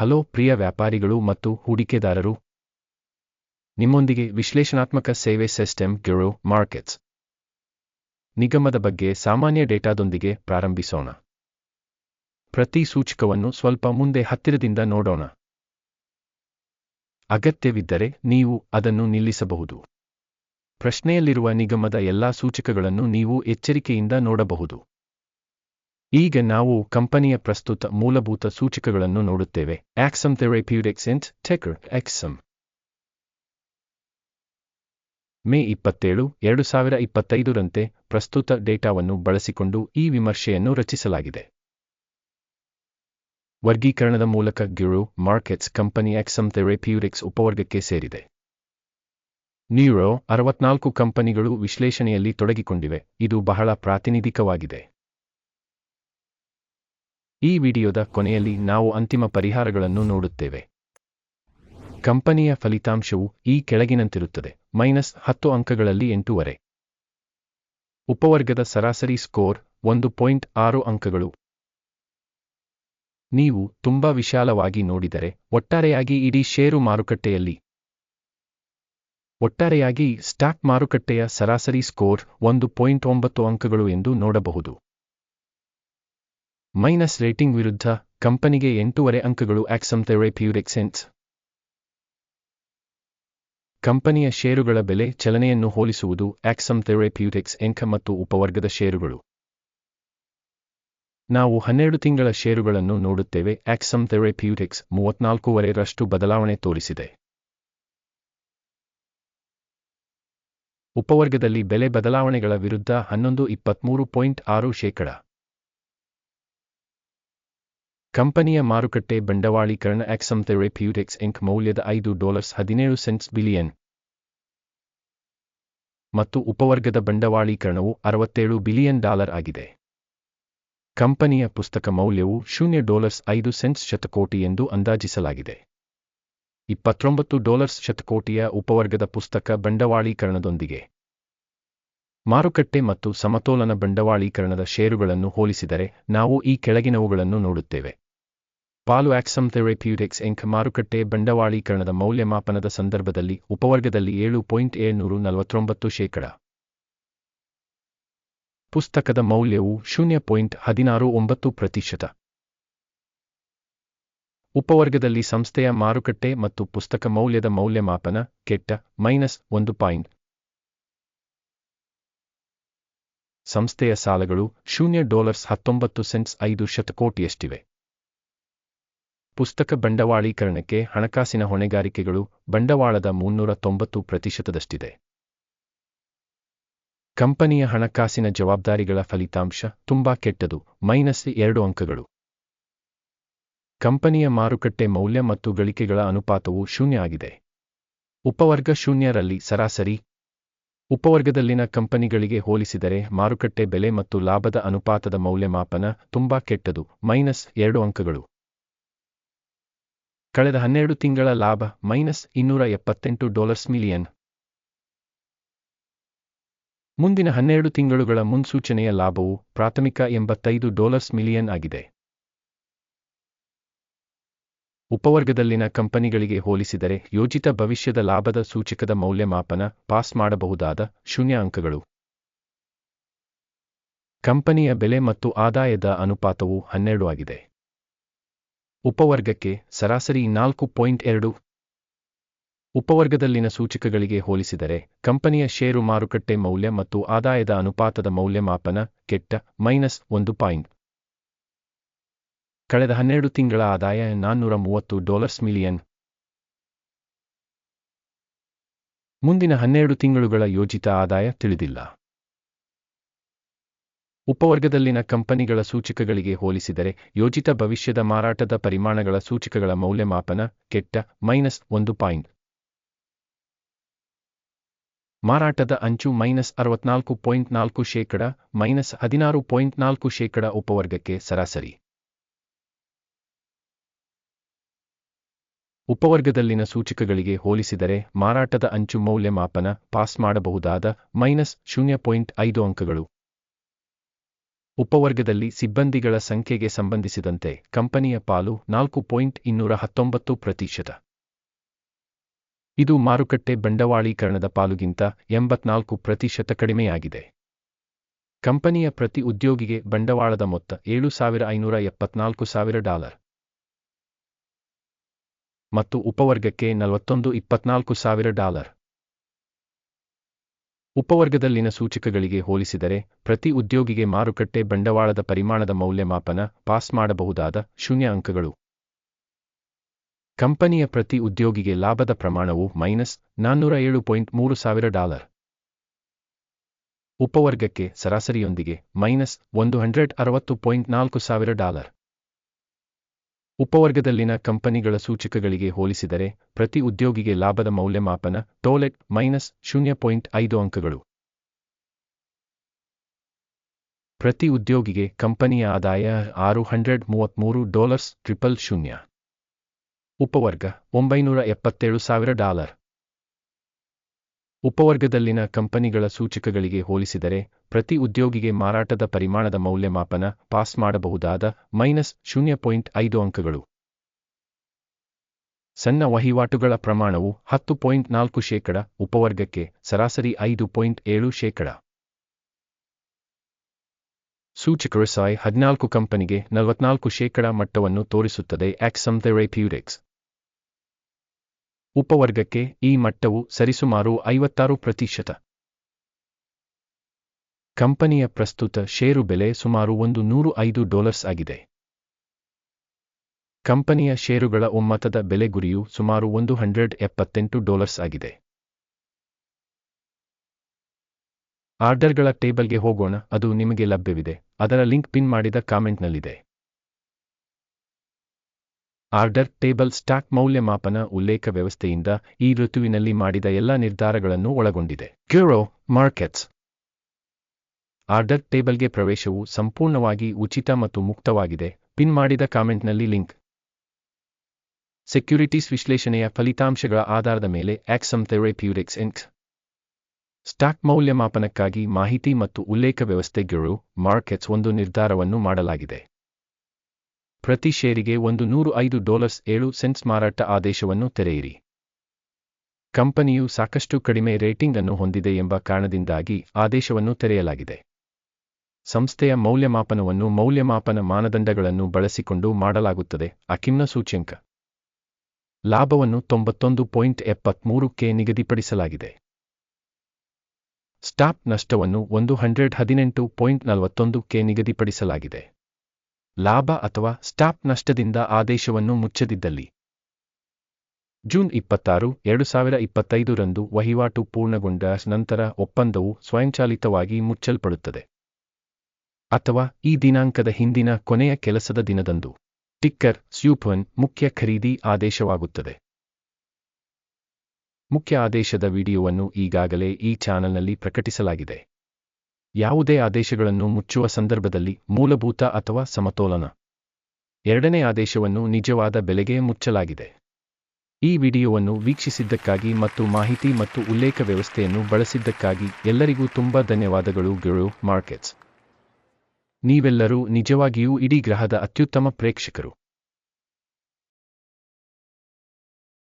Hello ಪ್ರಿಯ ವ್ಯಾಪಾರಿಗಳು ಮತ್ತು ಹೂಡಿಕೆದಾರರು. ನಿಮ್ಮೊಂದಿಗೆ ವಿಶ್ಲೇಷಣಾತ್ಮಕ ಸೇವೆ ಸಿಸ್ಟಮ್ ಗ್ಯುರೋ ಮಾರ್ಕೆಟ್ಸ್. ನಿಗಮದ ಬಗ್ಗೆ ಸಾಮಾನ್ಯ ಡೇಟಾದೊಂದಿಗೆ ಪ್ರಾರಂಭಿಸೋಣ. ಪ್ರತಿ ಸೂಚಕವನ್ನು ಸ್ವಲ್ಪ ಮುಂದೆ ಹತ್ತಿರದಿಂದ ನೋಡೋಣ. ಅಗತ್ಯವಿದ್ದರೆ ನೀವು ಅದನ್ನು ನಿಲ್ಲಿಸಬಹುದು. ಪ್ರಶ್ನೆಯಲ್ಲಿರುವ ನಿಗಮದ ಎಲ್ಲಾ ಸೂಚಕಗಳನ್ನು ನೀವು ಎಚ್ಚರಿಕೆಯಿಂದ ನೋಡಬಹುದು. ಈಗ ನಾವು ಕಂಪನಿಯ ಪ್ರಸ್ತುತ ಮೂಲಭೂತ ಸೂಚಕಗಳನ್ನು ನೋಡುತ್ತೇವೆ. ಆಕ್ಸಮ್ ಥೆರಪ್ಯೂಟಿಕ್ಸ್ ಇಂಟ್ ಟೆಕರ್ ಆಕ್ಸಮ್ ಮೇ ಇಪ್ಪತ್ತೇಳು, ಎರಡು ಸಾವಿರ ಇಪ್ಪತ್ತೈದರಂತೆ ಪ್ರಸ್ತುತ ಡೇಟಾವನ್ನು ಬಳಸಿಕೊಂಡು ಈ ವಿಮರ್ಶೆಯನ್ನು ರಚಿಸಲಾಗಿದೆ. ವರ್ಗೀಕರಣದ ಮೂಲಕ ಗ್ಯುರೋ ಮಾರ್ಕೆಟ್ಸ್ ಕಂಪನಿ ಎಕ್ಸಮ್ ಥೆರಪ್ಯೂಟಿಕ್ಸ್ ಉಪವರ್ಗಕ್ಕೆ ಸೇರಿದೆ. ನ್ಯೂರೋ ಅರವತ್ನಾಲ್ಕು ಕಂಪನಿಗಳು ವಿಶ್ಲೇಷಣೆಯಲ್ಲಿ ತೊಡಗಿಕೊಂಡಿವೆ. ಇದು ಬಹಳ ಪ್ರಾತಿನಿಧಿಕವಾಗಿದೆ. ಈ ವಿಡಿಯೋದ ಕೊನೆಯಲ್ಲಿ ನಾವು ಅಂತಿಮ ಪರಿಹಾರಗಳನ್ನು ನೋಡುತ್ತೇವೆ. ಕಂಪನಿಯ ಫಲಿತಾಂಶವು ಈ ಕೆಳಗಿನಂತಿರುತ್ತದೆ, ಮೈನಸ್ ಹತ್ತು ಅಂಕಗಳಲ್ಲಿ ಎಂಟೂವರೆ. ಉಪವರ್ಗದ ಸರಾಸರಿ ಸ್ಕೋರ್ ಒಂದು ಪಾಯಿಂಟ್ ಆರು ಅಂಕಗಳು. ನೀವು ತುಂಬಾ ವಿಶಾಲವಾಗಿ ನೋಡಿದರೆ ಒಟ್ಟಾರೆಯಾಗಿ ಇಡೀ ಷೇರು ಮಾರುಕಟ್ಟೆಯಲ್ಲಿ. ಒಟ್ಟಾರೆಯಾಗಿ ಸ್ಟಾಕ್ ಮಾರುಕಟ್ಟೆಯ ಸರಾಸರಿ ಸ್ಕೋರ್ ಒಂದು ಪಾಯಿಂಟ್ ಒಂಬತ್ತು ಅಂಕಗಳು ಎಂದು ನೋಡಬಹುದು. ಮೈನಸ್ ರೇಟಿಂಗ್ ವಿರುದ್ಧ ಕಂಪನಿಗೆ ಎಂಟೂವರೆ ಅಂಕಗಳು ಆಕ್ಸಮ್ ಥೆರಪ್ಯೂಟಿಕ್ಸ್ ಕಂಪನಿಯ ಷೇರುಗಳ ಬೆಲೆ ಚಲನೆಯನ್ನು ಹೋಲಿಸುವುದು ಆಕ್ಸಮ್ ಥೆರಪ್ಯೂಟಿಕ್ಸ್ ಎಂಕ ಮತ್ತು ಉಪವರ್ಗದ ಷೇರುಗಳು. ನಾವು ಹನ್ನೆರಡು ತಿಂಗಳ ಷೇರುಗಳನ್ನು ನೋಡುತ್ತೇವೆ ಆಕ್ಸಮ್ ಥೆರಪ್ಯೂಟಿಕ್ಸ್ ಮೂವತ್ನಾಲ್ಕೂವರೆ ರಷ್ಟು ಬದಲಾವಣೆ ತೋರಿಸಿದೆ. ಉಪವರ್ಗದಲ್ಲಿ ಬೆಲೆ ಬದಲಾವಣೆಗಳ ವಿರುದ್ಧ ಹನ್ನೊಂದು ಇಪ್ಪತ್ಮೂರು ಪಾಯಿಂಟ್ ಆರು ಶೇಕಡ. ಕಂಪನಿಯ ಮಾರುಕಟ್ಟೆ ಬಂಡವಾಳೀಕರಣ ಆಕ್ಸಮ್ ಥೆರಪ್ಯೂಟಿಕ್ಸ್ ಇಂಕ್ ಮೌಲ್ಯದ ಐದು ಡಾಲರ್ಸ್ ಹದಿನೇಳು ಸೆಂಟ್ಸ್ ಬಿಲಿಯನ್. ಮತ್ತು ಉಪವರ್ಗದ ಬಂಡವಾಳೀಕರಣವು ಅರವತ್ತೇಳು ಬಿಲಿಯನ್ ಡಾಲರ್ ಆಗಿದೆ. ಕಂಪನಿಯ ಪುಸ್ತಕ ಮೌಲ್ಯವು ಶೂನ್ಯ ಡಾಲರ್ಸ್ ಐದು ಸೆಂಟ್ಸ್ ಶತಕೋಟಿ ಎಂದು ಅಂದಾಜಿಸಲಾಗಿದೆ. ಇಪ್ಪತ್ತೊಂಬತ್ತು ಡಾಲರ್ಸ್ ಶತಕೋಟಿಯ ಉಪವರ್ಗದ ಪುಸ್ತಕ ಬಂಡವಾಳೀಕರಣದೊಂದಿಗೆ. ಮಾರುಕಟ್ಟೆ ಮತ್ತು ಸಮತೋಲನ ಬಂಡವಾಳೀಕರಣದ ಷೇರುಗಳನ್ನು ಹೋಲಿಸಿದರೆ ನಾವು ಈ ಕೆಳಗಿನವುಗಳನ್ನು ನೋಡುತ್ತೇವೆ. ಪಾಲು ಆಕ್ಸಮ್ ಥೆರಪ್ಯೂಟಿಕ್ಸ್ ಎಂಕ್ ಮಾರುಕಟ್ಟೆ ಬಂಡವಾಳೀಕರಣದ ಮೌಲ್ಯಮಾಪನದ ಸಂದರ್ಭದಲ್ಲಿ ಉಪವರ್ಗದಲ್ಲಿ ಏಳು ಪಾಯಿಂಟ್ ಏಳ್ನೂರು ನಲವತ್ತೊಂಬತ್ತು ಶೇಕಡ. ಪುಸ್ತಕದ ಮೌಲ್ಯವು ಶೂನ್ಯ ಪಾಯಿಂಟ್ ಹದಿನಾರು ಒಂಬತ್ತು ಪ್ರತಿಶತ. ಉಪವರ್ಗದಲ್ಲಿ ಸಂಸ್ಥೆಯ ಮಾರುಕಟ್ಟೆ ಮತ್ತು ಪುಸ್ತಕ ಮೌಲ್ಯದ ಮೌಲ್ಯಮಾಪನ ಕೆಟ್ಟ ಮೈನಸ್ ಒಂದು ಪಾಯಿಂಟ್. ಸಂಸ್ಥೆಯ ಸಾಲಗಳು ಶೂನ್ಯ ಡಾಲರ್ಸ್ ಹತ್ತೊಂಬತ್ತು ಸೆಂಟ್ಸ್ ಐದು ಶತಕೋಟಿಯಷ್ಟಿವೆ. ಪುಸ್ತಕ ಬಂಡವಾಳೀಕರಣಕ್ಕೆ ಹಣಕಾಸಿನ ಹೊಣೆಗಾರಿಕೆಗಳು ಬಂಡವಾಳದ ಮುನ್ನೂರ ತೊಂಬತ್ತು ಪ್ರತಿಶತದಷ್ಟಿದೆ. ಕಂಪನಿಯ ಹಣಕಾಸಿನ ಜವಾಬ್ದಾರಿಗಳ ಫಲಿತಾಂಶ ತುಂಬಾ ಕೆಟ್ಟದು, ಮೈನಸ್ ಎರಡು ಅಂಕಗಳು. ಕಂಪನಿಯ ಮಾರುಕಟ್ಟೆ ಮೌಲ್ಯ ಮತ್ತು ಗಳಿಕೆಗಳ ಅನುಪಾತವು ಶೂನ್ಯ ಆಗಿದೆ. ಉಪವರ್ಗ ಶೂನ್ಯರಲ್ಲಿ ಸರಾಸರಿ. ಉಪವರ್ಗದಲ್ಲಿನ ಕಂಪನಿಗಳಿಗೆ ಹೋಲಿಸಿದರೆ ಮಾರುಕಟ್ಟೆ ಬೆಲೆ ಮತ್ತು ಲಾಭದ ಅನುಪಾತದ ಮೌಲ್ಯಮಾಪನ ತುಂಬಾ ಕೆಟ್ಟದು, ಮೈನಸ್ ಎರಡು ಅಂಕಗಳು. ಕಳೆದ ಹನ್ನೆರಡು ತಿಂಗಳ ಲಾಭ ಮೈನಸ್ ಇನ್ನೂರ ಎಪ್ಪತ್ತೆಂಟು ಡಾಲರ್ಸ್ ಮಿಲಿಯನ್. ಮುಂದಿನ ಹನ್ನೆರಡು ತಿಂಗಳುಗಳ ಮುನ್ಸೂಚನೆಯ ಲಾಭವು ಪ್ರಾಥಮಿಕ ಎಂಬತ್ತೈದು ಡಾಲರ್ಸ್ ಮಿಲಿಯನ್ ಆಗಿದೆ. ಉಪವರ್ಗದಲ್ಲಿನ ಕಂಪನಿಗಳಿಗೆ ಹೋಲಿಸಿದರೆ ಯೋಜಿತ ಭವಿಷ್ಯದ ಲಾಭದ ಸೂಚಕದ ಮೌಲ್ಯಮಾಪನ ಪಾಸ್ ಮಾಡಬಹುದಾದ ಶೂನ್ಯ ಅಂಕಗಳು. ಕಂಪನಿಯ ಬೆಲೆ ಮತ್ತು ಆದಾಯದ ಅನುಪಾತವು ಹನ್ನೆರಡು ಆಗಿದೆ. ಉಪವರ್ಗಕ್ಕೆ ಸರಾಸರಿ ನಾಲ್ಕು ಪಾಯಿಂಟ್ ಎರಡು. ಉಪವರ್ಗದಲ್ಲಿನ ಸೂಚಕಗಳಿಗೆ ಹೋಲಿಸಿದರೆ, ಕಂಪನಿಯ ಷೇರು ಮಾರುಕಟ್ಟೆ ಮೌಲ್ಯ ಮತ್ತು ಆದಾಯದ ಅನುಪಾತದ ಮೌಲ್ಯಮಾಪನ ಕೆಟ್ಟ ಮೈನಸ್ ಒಂದು ಪಾಯಿಂಟ್. ಕಳೆದ ಹನ್ನೆರಡು ತಿಂಗಳ ಆದಾಯ ನಾನ್ನೂರ ಮೂವತ್ತು ಡಾಲರ್ಸ್ ಮಿಲಿಯನ್. ಮುಂದಿನ ಹನ್ನೆರಡು ತಿಂಗಳುಗಳ ಯೋಜಿತ ಆದಾಯ ತಿಳಿದಿಲ್ಲ. ಉಪವರ್ಗದಲ್ಲಿನ ಕಂಪನಿಗಳ ಸೂಚಕಗಳಿಗೆ ಹೋಲಿಸಿದರೆ, ಯೋಜಿತ ಭವಿಷ್ಯದ ಮಾರಾಟದ ಪರಿಮಾಣಗಳ ಸೂಚಕಗಳ ಮೌಲ್ಯಮಾಪನ ಕೆಟ್ಟ ಮೈನಸ್ ಒಂದು ಪಾಯಿಂಟ್. ಮಾರಾಟದ ಅಂಚು ಮೈನಸ್ ಅರವತ್ನಾಲ್ಕು ಪಾಯಿಂಟ್ ನಾಲ್ಕು ಶೇಕಡ ಮೈನಸ್ ಹದಿನಾರು ಪಾಯಿಂಟ್ ನಾಲ್ಕು ಶೇಕಡ ಉಪವರ್ಗಕ್ಕೆ ಸರಾಸರಿ. ಉಪವರ್ಗದಲ್ಲಿನ ಸೂಚಕಗಳಿಗೆ ಹೋಲಿಸಿದರೆ, ಮಾರಾಟದ ಅಂಚು ಮೌಲ್ಯಮಾಪನ ಪಾಸ್ ಮಾಡಬಹುದಾದ ಮೈನಸ್ ಶೂನ್ಯ ಪಾಯಿಂಟ್ ಐದು ಅಂಕಗಳು. ಉಪವರ್ಗದಲ್ಲಿ ಸಿಬ್ಬಂದಿಗಳ ಸಂಖ್ಯೆಗೆ ಸಂಬಂಧಿಸಿದಂತೆ ಕಂಪನಿಯ ಪಾಲು ನಾಲ್ಕು ಪಾಯಿಂಟ್ ಇನ್ನೂರ ಹತ್ತೊಂಬತ್ತು ಪ್ರತಿಶತ. ಇದು ಮಾರುಕಟ್ಟೆ ಬಂಡವಾಳೀಕರಣದ ಪಾಲುಗಿಂತ ಎಂಬತ್ನಾಲ್ಕು ಪ್ರತಿಶತ ಕಡಿಮೆಯಾಗಿದೆ. ಕಂಪನಿಯ ಪ್ರತಿ ಉದ್ಯೋಗಿಗೆ ಬಂಡವಾಳದ ಮೊತ್ತ ಏಳು ಸಾವಿರ ಐನೂರ ಎಪ್ಪತ್ನಾಲ್ಕು ಸಾವಿರ ಡಾಲರ್. ಮತ್ತು ಉಪವರ್ಗಕ್ಕೆ ನಲವತ್ತೊಂದು, ಇಪ್ಪತ್ನಾಲ್ಕು ಸಾವಿರ ಡಾಲರ್. ಉಪವರ್ಗದಲ್ಲಿನ ಸೂಚಕಗಳಿಗೆ ಹೋಲಿಸಿದರೆ, ಪ್ರತಿ ಉದ್ಯೋಗಿಗೆ ಮಾರುಕಟ್ಟೆ ಬಂಡವಾಳದ ಪರಿಮಾಣದ ಮೌಲ್ಯಮಾಪನ ಪಾಸ್ ಮಾಡಬಹುದಾದ ಶೂನ್ಯ ಅಂಕಗಳು. ಕಂಪನಿಯ ಪ್ರತಿ ಉದ್ಯೋಗಿಗೆ ಲಾಭದ ಪ್ರಮಾಣವು ಮೈನಸ್ ನಾನ್ನೂರ ಏಳು ಪಾಯಿಂಟ್ ಮೂರು ಸಾವಿರ ಡಾಲರ್. ಉಪವರ್ಗಕ್ಕೆ ಸರಾಸರಿಯೊಂದಿಗೆ ಮೈನಸ್ ಒಂದು ಹಂಡ್ರೆಡ್ ಅರವತ್ತು ಪಾಯಿಂಟ್ ನಾಲ್ಕು ಸಾವಿರ ಡಾಲರ್. ಉಪವರ್ಗದಲ್ಲಿನ ಕಂಪನಿಗಳ ಸೂಚಕಗಳಿಗೆ ಹೋಲಿಸಿದರೆ, ಪ್ರತಿ ಉದ್ಯೋಗಿಗೆ ಲಾಭದ ಮೌಲ್ಯಮಾಪನ ಟೋಲೆಟ್ ಮೈನಸ್ ಶೂನ್ಯ ಪಾಯಿಂಟ್ ಐದು ಅಂಕಗಳು. ಪ್ರತಿ ಉದ್ಯೋಗಿಗೆ ಕಂಪನಿಯ ಆದಾಯ ಆರು ಹಂಡ್ರೆಡ್ ಮೂವತ್ಮೂರು ಡಾಲರ್ಸ್ ಟ್ರಿಪಲ್ ಶೂನ್ಯ. ಉಪವರ್ಗ ಒಂಬೈನೂರ ಎಪ್ಪತ್ತೇಳು ಸಾವಿರ ಡಾಲರ್. ಉಪವರ್ಗದಲ್ಲಿನ ಕಂಪನಿಗಳ ಸೂಚಕಗಳಿಗೆ ಹೋಲಿಸಿದರೆ, ಪ್ರತಿ ಉದ್ಯೋಗಿಗೆ ಮಾರಾಟದ ಪರಿಮಾಣದ ಮೌಲ್ಯಮಾಪನ ಪಾಸ್ ಮಾಡಬಹುದಾದ ಮೈನಸ್ ಶೂನ್ಯ ಪಾಯಿಂಟ್ ಐದು ಅಂಕಗಳು. ಸಣ್ಣ ವಹಿವಾಟುಗಳ ಪ್ರಮಾಣವು ಹತ್ತು ಪಾಯಿಂಟ್ ನಾಲ್ಕು ಶೇಕಡ, ಉಪವರ್ಗಕ್ಕೆ ಸರಾಸರಿ ಐದು ಪಾಯಿಂಟ್ ಏಳು ಶೇಕಡ. ಸೂಚಕರು ಸಾಯ್ ಹದಿನಾಲ್ಕು ಕಂಪನಿಗೆ ನಲವತ್ನಾಲ್ಕು ಶೇಕಡ ಮಟ್ಟವನ್ನು ತೋರಿಸುತ್ತದೆ. ಆಕ್ಸಮ್ ಥೆರಪ್ಯೂಟಿಕ್ಸ್ ಉಪವರ್ಗಕ್ಕೆ ಈ ಮಟ್ಟವು ಸರಿಸುಮಾರು ಐವತ್ತಾರು ಪ್ರತಿಶತ. ಕಂಪನಿಯ ಪ್ರಸ್ತುತ ಷೇರು ಬೆಲೆ ಸುಮಾರು ಒಂದು ನೂರು ಐದು ಡಾಲರ್ಸ್ ಆಗಿದೆ. ಕಂಪನಿಯ ಷೇರುಗಳ ಒಮ್ಮತದ ಬೆಲೆ ಗುರಿಯು ಸುಮಾರು ಒಂದು ಹಂಡ್ರೆಡ್ ಎಪ್ಪತ್ತೆಂಟು ಡಾಲರ್ಸ್ ಆಗಿದೆ. ಆರ್ಡರ್ಗಳ ಟೇಬಲ್ಗೆ ಹೋಗೋಣ, ಅದು ನಿಮಗೆ ಲಭ್ಯವಿದೆ, ಅದರ ಲಿಂಕ್ ಪಿನ್ ಮಾಡಿದ ಕಾಮೆಂಟ್ನಲ್ಲಿದೆ. ಆರ್ಡರ್ ಟೇಬಲ್ ಸ್ಟಾಕ್ ಮೌಲ್ಯಮಾಪನ ಉಲ್ಲೇಖ ವ್ಯವಸ್ಥೆಯಿಂದ ಈ ಋತುವಿನಲ್ಲಿ ಮಾಡಿದ ಎಲ್ಲ ನಿರ್ಧಾರಗಳನ್ನು ಒಳಗೊಂಡಿದೆ. ಕ್ಯೂರೋ ಮಾರ್ಕೆಟ್ಸ್. ಆರ್ಡರ್ ಟೇಬಲ್ಗೆ ಪ್ರವೇಶವು ಸಂಪೂರ್ಣವಾಗಿ ಉಚಿತ ಮತ್ತು ಮುಕ್ತವಾಗಿದೆ. ಪಿನ್ ಮಾಡಿದ ಕಾಮೆಂಟ್ನಲ್ಲಿ ಲಿಂಕ್. ಸೆಕ್ಯುರಿಟೀಸ್ ವಿಶ್ಲೇಷಣೆಯ ಫಲಿತಾಂಶಗಳ ಆಧಾರದ ಮೇಲೆ ಆಕ್ಸಮ್ ಥೆರಪ್ಯೂಟಿಕ್ಸ್ ಇಂಕ್ ಸ್ಟಾಕ್ ಮೌಲ್ಯಮಾಪನಕ್ಕಾಗಿ ಮಾಹಿತಿ ಮತ್ತು ಉಲ್ಲೇಖ ವ್ಯವಸ್ಥೆ ಗ್ಯೂರೋ ಮಾರ್ಕೆಟ್ಸ್ ಒಂದು ನಿರ್ಧಾರವನ್ನು ಮಾಡಲಾಗಿದೆ. ಪ್ರತಿ ಷೇರಿಗೆ ಒಂದು ನೂರು ಐದು ಡಾಲರ್ಸ್ ಏಳು ಸೆನ್ಸ್ ಮಾರಾಟ ಆದೇಶವನ್ನು ತೆರೆಯಿರಿ. ಕಂಪನಿಯು ಸಾಕಷ್ಟು ಕಡಿಮೆ ರೇಟಿಂಗ್ ಅನ್ನು ಹೊಂದಿದೆ ಎಂಬ ಕಾರಣದಿಂದಾಗಿ ಆದೇಶವನ್ನು ತೆರೆಯಲಾಗಿದೆ. ಸಂಸ್ಥೆಯ ಮೌಲ್ಯಮಾಪನವನ್ನು ಮೌಲ್ಯಮಾಪನ ಮಾನದಂಡಗಳನ್ನು ಬಳಸಿಕೊಂಡು ಮಾಡಲಾಗುತ್ತದೆ, ಅಕಿಮ್ನ ಸೂಚ್ಯಂಕ. ಲಾಭವನ್ನು ತೊಂಬತ್ತೊಂದು ಪಾಯಿಂಟ್ ಎಪ್ಪತ್ಮೂರಕ್ಕೆ ನಿಗದಿಪಡಿಸಲಾಗಿದೆ. ಸ್ಟಾಪ್ ನಷ್ಟವನ್ನು ಒಂದು ಹಂಡ್ರೆಡ್ ಹದಿನೆಂಟು ಪಾಯಿಂಟ್ ನಲವತ್ತೊಂದಕ್ಕೆ ನಿಗದಿಪಡಿಸಲಾಗಿದೆ. ಲಾಭ ಅಥವಾ ಸ್ಟಾಪ್ ನಷ್ಟದಿಂದ ಆದೇಶವನ್ನು ಮುಚ್ಚದಿದ್ದಲ್ಲಿ. ಜೂನ್ ಇಪ್ಪತ್ತಾರು, ಎರಡು ಸಾವಿರ ಇಪ್ಪತ್ತೈದರಂದು ವಹಿವಾಟು ಪೂರ್ಣಗೊಂಡ ನಂತರ ಒಪ್ಪಂದವು ಸ್ವಯಂಚಾಲಿತವಾಗಿ ಮುಚ್ಚಲ್ಪಡುತ್ತದೆ. ಅಥವಾ ಈ ದಿನಾಂಕದ ಹಿಂದಿನ ಕೊನೆಯ ಕೆಲಸದ ದಿನದಂದು. ಟಿಕ್ಕರ್ ಸ್ಯೂಪನ್ ಮುಖ್ಯ ಖರೀದಿ ಆದೇಶವಾಗುತ್ತದೆ. ಮುಖ್ಯ ಆದೇಶದ ವಿಡಿಯೋವನ್ನು ಈಗಾಗಲೇ ಈ ಚಾನಲ್ನಲ್ಲಿ ಪ್ರಕಟಿಸಲಾಗಿದೆ. ಯಾವುದೇ ಆದೇಶಗಳನ್ನು ಮುಚ್ಚುವ ಸಂದರ್ಭದಲ್ಲಿ ಮೂಲಭೂತ ಅಥವಾ ಸಮತೋಲನ. ಎರಡನೇ ಆದೇಶವನ್ನು ನಿಜವಾದ ಬೆಲೆಗೆ ಮುಚ್ಚಲಾಗಿದೆ. ಈ ವಿಡಿಯೋವನ್ನು ವೀಕ್ಷಿಸಿದ್ದಕ್ಕಾಗಿ ಮತ್ತು ಮಾಹಿತಿ ಮತ್ತು ಉಲ್ಲೇಖ ವ್ಯವಸ್ಥೆಯನ್ನು ಬಳಸಿದ್ದಕ್ಕಾಗಿ ಎಲ್ಲರಿಗೂ ತುಂಬಾ ಧನ್ಯವಾದಗಳು ಗಿರು ಮಾರ್ಕೆಟ್ಸ್. ನೀವೆಲ್ಲರೂ ನಿಜವಾಗಿಯೂ ಇಡೀ ಗ್ರಹದ ಅತ್ಯುತ್ತಮ ಪ್ರೇಕ್ಷಕರು.